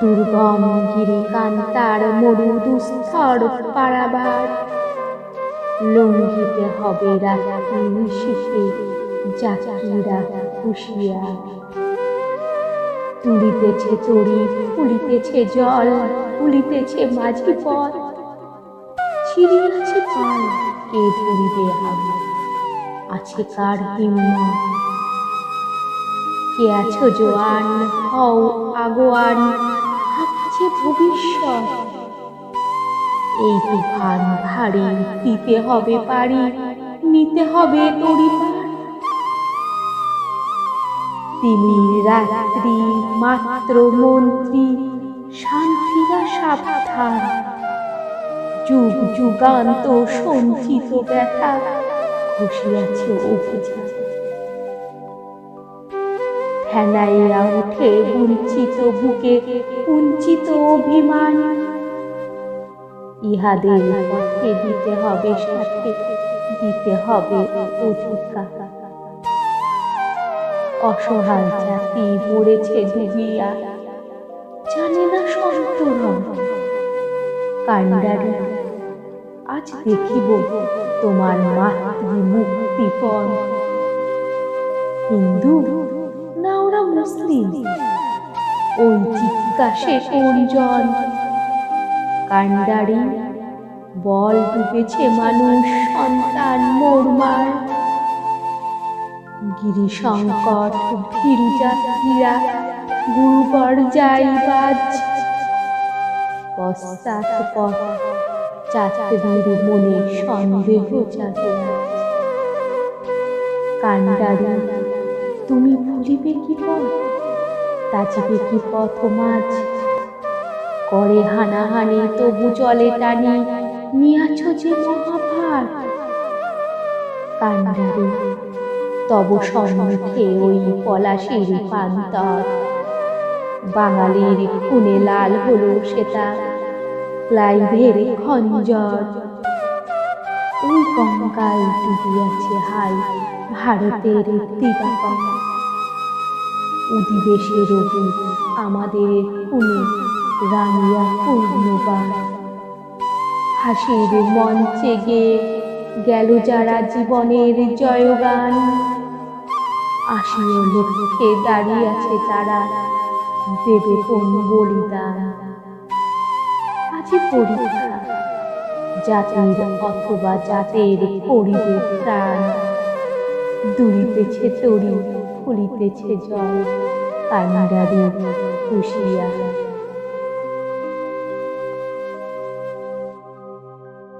দুর্গম গিরিকান্তার মরু দুস্তর পারাবার। লঙ্ঘিতে হবে রাত্রি শীতে জাকিরা হুশিয়ার। তুলিতেছে তরি ফুলিতেছে জল ফুলিতেছে মাঝি পথ। ছিড়িয়াছে পাল, কে ধরিবে আছে কার হিম্মত? কে আছো জোয়ান? হও আগোয়ান। ভাবছে ভবিষ্যৎ। এই তুফান ভারী দিতে হবে পারি, নিতে হবে তরি তিনি রাত্রি মাত্র মন্ত্রী, শান্তিরা সাবধান। যুগ যুগান্ত সঞ্চিত ব্যথা ঘষিয়াছে অভিযান ফেনাইয়া উঠে বঞ্চিত বুকে কুঞ্চিত অভিমান। ইহাদের পথে দিতে হবে সাথে, দিতে হবে অধিকার। অসহায় জাতি মরেছে ডুবিয়া। জানে না সন্তরণ আজ দেখিব তোমার মাতৃ মুক্তিপণ হিন্দু মুসলিম। ওই জিজ্ঞাসে কোনজন কান্ডারি, বল ডুবেছে মানুষ, সন্তান, মোরমার। গিরি সংকট ভীরু যাত্রীরা যাই বাজ। পশ্চাৎ পথ যাত্রীর মনে সন্দেহ জাগে কান্ডারি তুমি ভুলিবে কি পথ? তাজিবে কি পথ মাঝ করে হানাহানি তবু চলে টানি, নিয়াছ যে মহাভার। কান্ডারি তব সম্মুখে ওই পলাশির পান্তর বাঙালির খুনে লাল হলো সেটা ক্লাইভের খঞ্জর। ওই গঙ্গায় ডুবিয়াছে হাই ভারতের অধিবেশের রবি আমাদের খুনে রানিয়া পূর্ণবার হাসির মঞ্চে গিয়ে গেল যারা জীবনের জয়গান। আসিও লক্ষ্যে দাঁড়িয়ে আছে তারা, দেবে কোন বলিদান? আজি পরীক্ষা, জাতির অথবা জাতের প্রাণ দুলিতেছে তরি ফুলিতেছে জল কান্ডারি হুশিয়ার